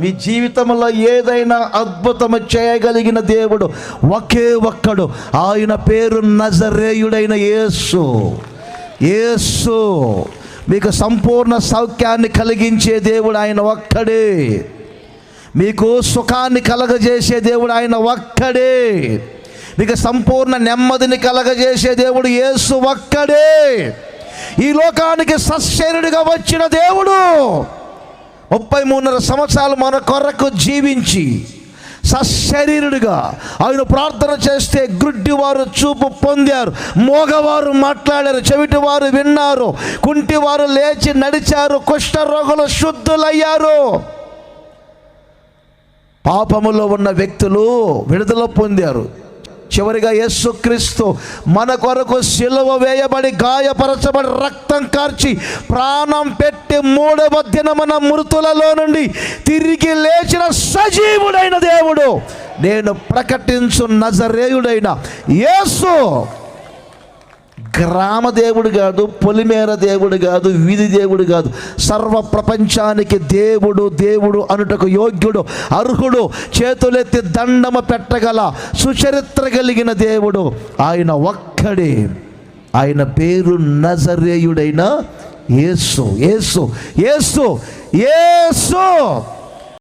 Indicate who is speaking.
Speaker 1: మీ జీవితంలో ఏదైనా అద్భుతము చేయగలిగిన దేవుడు ఒకే ఒక్కడు. ఆయన పేరు నజరేయుడైన యేసు. యేసు మీకు సంపూర్ణ సౌఖ్యాన్ని కలిగించే దేవుడు ఆయన ఒక్కడే. మీకు సుఖాన్ని కలగజేసే దేవుడు ఆయన ఒక్కడే. మీకు సంపూర్ణ నెమ్మదిని కలగజేసే దేవుడు యేసు ఒక్కడే. ఈ లోకానికి సశ్చరుడిగా వచ్చిన దేవుడు ముప్పై మూడున్నర సంవత్సరాలు మన కొరకు జీవించి సశరీరుడిగా ఆయన ప్రార్థన చేస్తే గుడ్డివారు చూపు పొందారు మోగవారు మాట్లాడారు చెవిటివారు విన్నారు కుంటివారు లేచి నడిచారు కుష్ఠరోగులు శుద్ధులయ్యారు. పాపములో ఉన్న వ్యక్తులు విడుదల పొందారు. చివరిగా యేసుక్రీస్తు మన కొరకు సిలువ వేయబడి గాయపరచబడి రక్తం కార్చి ప్రాణం పెట్టి మూడవ దినమన మృతులలో నుండి తిరిగి లేచిన సజీవుడైన దేవుడు. నేను ప్రకటించు నజరేయుడైన యేసు. గ్రామ దేవుడు కాదు పొలిమేర దేవుడు కాదు వీధి దేవుడు కాదు. సర్వ ప్రపంచానికి దేవుడు దేవుడు అనుటకు యోగ్యుడు అర్హుడు చేతులెత్తి దండమ పెట్టగల సుచరిత్ర కలిగిన దేవుడు ఆయన ఒక్కడే. ఆయన పేరు నజరేయుడైన యేసు ఏసు యేసు ఏసు